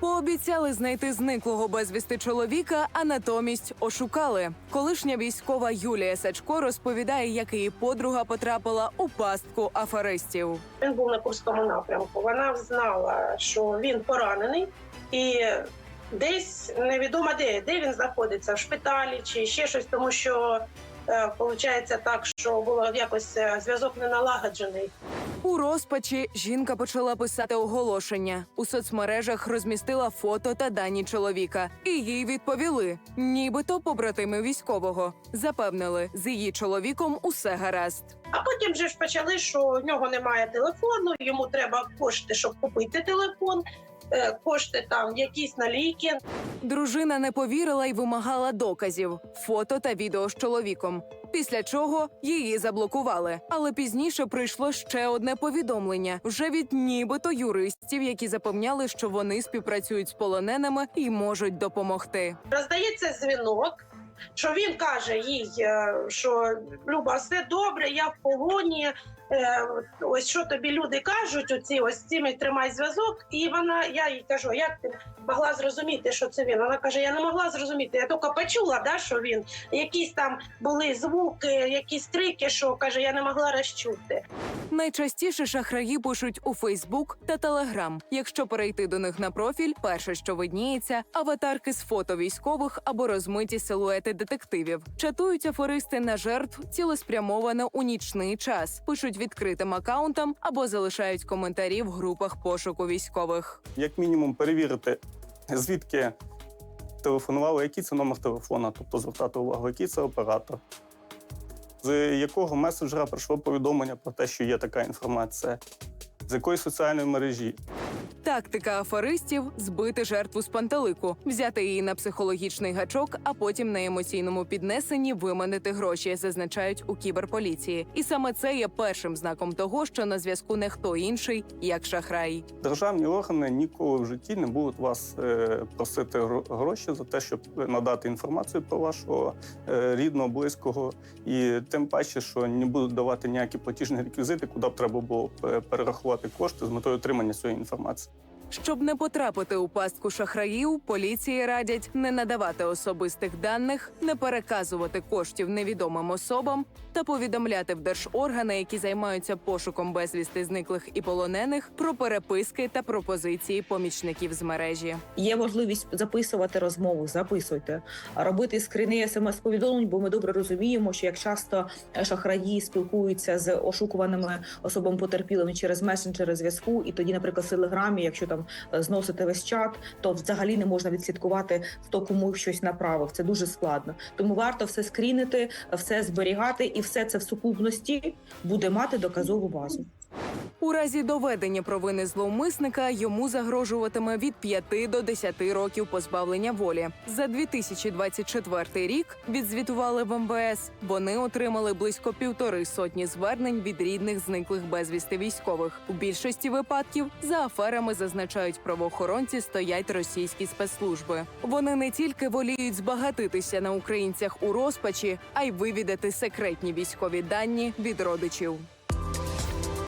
Пообіцяли знайти зниклого безвісти чоловіка, а натомість ошукали. Колишня військова Юлія Сачко розповідає, як її подруга потрапила у пастку аферистів. Він був на Курському напрямку. Вона знала, що він поранений, і десь невідомо де, де він знаходиться, в шпиталі чи ще щось, тому що виходить так, що було якось е, зв'язок не налагоджений. У розпачі жінка почала писати оголошення. У соцмережах розмістила фото та дані чоловіка. І їй відповіли, нібито побратими військового. Запевнили, з її чоловіком усе гаразд. А потім вже ж почали, що в нього немає телефону, йому треба кошти, щоб купити телефон, е, кошти там якісь на ліки. Дружина не повірила й вимагала доказів, фото та відео з чоловіком. Після чого її заблокували. Але пізніше прийшло ще одне повідомлення вже від нібито юристів, які запевняли, що вони співпрацюють з полоненими і можуть допомогти. Роздається дзвінок, що він каже їй, е, що Люба, все добре, я в полоні. е, Ось що тобі люди кажуть, оці ось цими тримай зв'язок. І вона, я їй кажу, як ти могла зрозуміти, що це він? Вона каже: Я не могла зрозуміти. Я тільки почула, да, що він якісь там були звуки, якісь крики, що каже, я не могла розчути. Найчастіше шахраї пишуть у Фейсбук та Телеграм. Якщо перейти до них на профіль, перше, що видніється, аватарки з фото військових або розмиті силуети детективів. Чатують афористи на жертв цілеспрямовано у нічний час, пишуть відкритим акаунтам або залишають коментарі в групах пошуку військових. як мінімум перевірити, звідки телефонували, який це номер телефона, тобто звертати увагу, який це оператор, з якого месенджера прийшло повідомлення про те, що є така інформація, з якої соціальної мережі. Тактика афористів збити жертву з пантелику, взяти її на психологічний гачок, а потім на емоційному піднесенні виманити гроші, зазначають у кіберполіції. І саме це є першим знаком того, що на зв'язку не хто інший, як шахрай. Державні органи ніколи в житті не будуть вас е, просити гроші за те, щоб надати інформацію про вашого е, рідного, близького, і тим паче, що не будуть давати ніякі платіжні реквізити, куди б треба було е, перерахувати кошти з метою отримання цієї інформації. Щоб не потрапити у пастку шахраїв, поліції радять не надавати особистих даних, не переказувати коштів невідомим особам та повідомляти в держоргани, які займаються пошуком безвісти зниклих і полонених, про переписки та пропозиції помічників з мережі. Є можливість записувати розмову, записуйте, робити скрини смс-повідомлень, бо ми добре розуміємо, що як часто шахраї спілкуються з ошукуваними особами потерпілими через месенджери зв'язку, і тоді, наприклад, в телеграмі, якщо там е, зносити весь чат, то взагалі не можна відслідкувати, хто кому щось направив. Це дуже складно. Тому варто все скрінити, все зберігати, і все це в сукупності буде мати доказову базу. У разі доведення провини зловмисника йому загрожуватиме від 5 до 10 років позбавлення волі. За 2024 рік відзвітували в МВС. Вони отримали близько півтори сотні звернень від рідних зниклих безвісти військових. У більшості випадків за аферами зазначають правоохоронці стоять російські спецслужби. Вони не тільки воліють збагатитися на українцях у розпачі, а й вивідати секретні військові дані від родичів.